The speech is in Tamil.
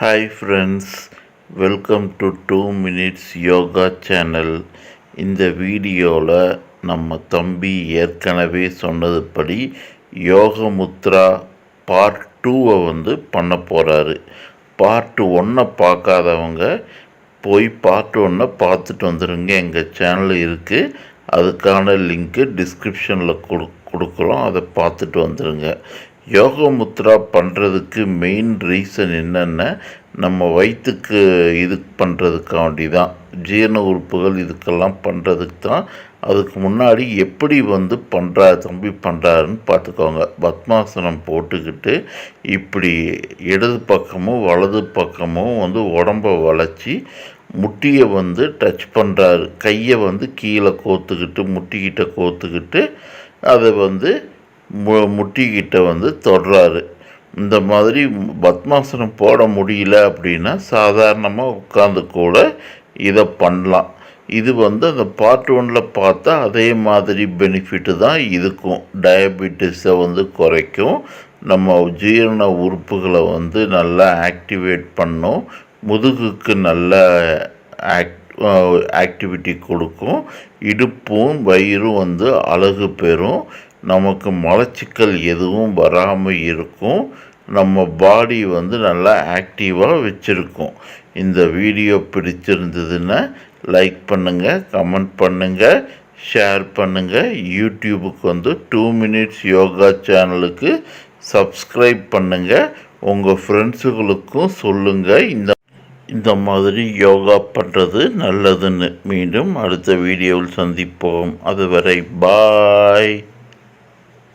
Hi friends welcome to two minutes yoga channel இந்த வீடியோவில் நம்ம தம்பி ஏற்கனவே சொன்னதுபடி யோக முத்ரா பார்ட் டூவை வந்து பண்ண போகிறாரு பார்ட் ஒன்றை பார்க்காதவங்க போய் பார்ட் ஒன்றை பார்த்துட்டு வந்துடுங்க எங்கள் சேனல் இருக்குது அதுக்கான லிங்க்கு டிஸ்கிரிப்ஷனில் கொடு கொடுக்குறோம். அதை பார்த்துட்டு வந்துடுங்க யோக முத்ரா பண்ணுறதுக்கு மெயின் ரீசன் என்னென்ன நம்ம வயிற்றுக்கு இது பண்ணுறதுக்காண்டி தான் ஜீரண உறுப்புகள் இதுக்கெல்லாம் பண்ணுறதுக்கு தான். அதுக்கு முன்னாடி எப்படி வந்து பண்ணுறா தம்பி பண்ணுறாருன்னு பார்த்துக்கோங்க. பத்மாசனம் போட்டுக்கிட்டு இப்படி இடது பக்கமும் வலது பக்கமும் வந்து உடம்ப வளைச்சி முட்டியை வந்து டச் பண்ணுறாரு கையை வந்து கீழே கோத்துக்கிட்டு முட்டிக்கிட்ட கோத்துக்கிட்டு அதை வந்து முட்டிக்கிட்ட வந்து தொடுறாரு. இந்த மாதிரி பத்மாசனம் போட முடியல அப்படின்னா சாதாரணமாக உட்காந்து கூட இதை பண்ணலாம். இது வந்து அந்த பார்ட் ஒனில் பார்த்தா அதே மாதிரி பெனிஃபிட்டு தான் இதுக்கும். டயபெட்டிஸை வந்து குறைக்கும். நம்ம ஜீரண உறுப்புகளை வந்து நல்லா ஆக்டிவேட் பண்ணும். முதுகுக்கு நல்ல ஆக்ட் ஆக்டிவிட்டி கொடுக்கும். இடுப்பும் வயிறும் வந்து அழகு பெறும். நமக்கு மலச்சிக்கல் எதுவும் வராமல் இருக்கும். நம்ம பாடி வந்து நல்லா ஆக்டிவாக வச்சுருக்கும். இந்த வீடியோ பிடிச்சிருந்ததுன்னா லைக் பண்ணுங்கள் கமெண்ட் பண்ணுங்கள் ஷேர் பண்ணுங்கள் யூடியூபுக்கு வந்து டூ மினிட்ஸ் யோகா சேனலுக்கு சப்ஸ்கிரைப் பண்ணுங்கள் உங்கள் ஃப்ரெண்ட்ஸுகளுக்கும் சொல்லுங்கள் இந்த இந்த மாதிரி யோகா பண்ணுறது நல்லதுன்னு. மீண்டும் அடுத்த வீடியோவில் சந்திப்போம். அதுவரை பாய்.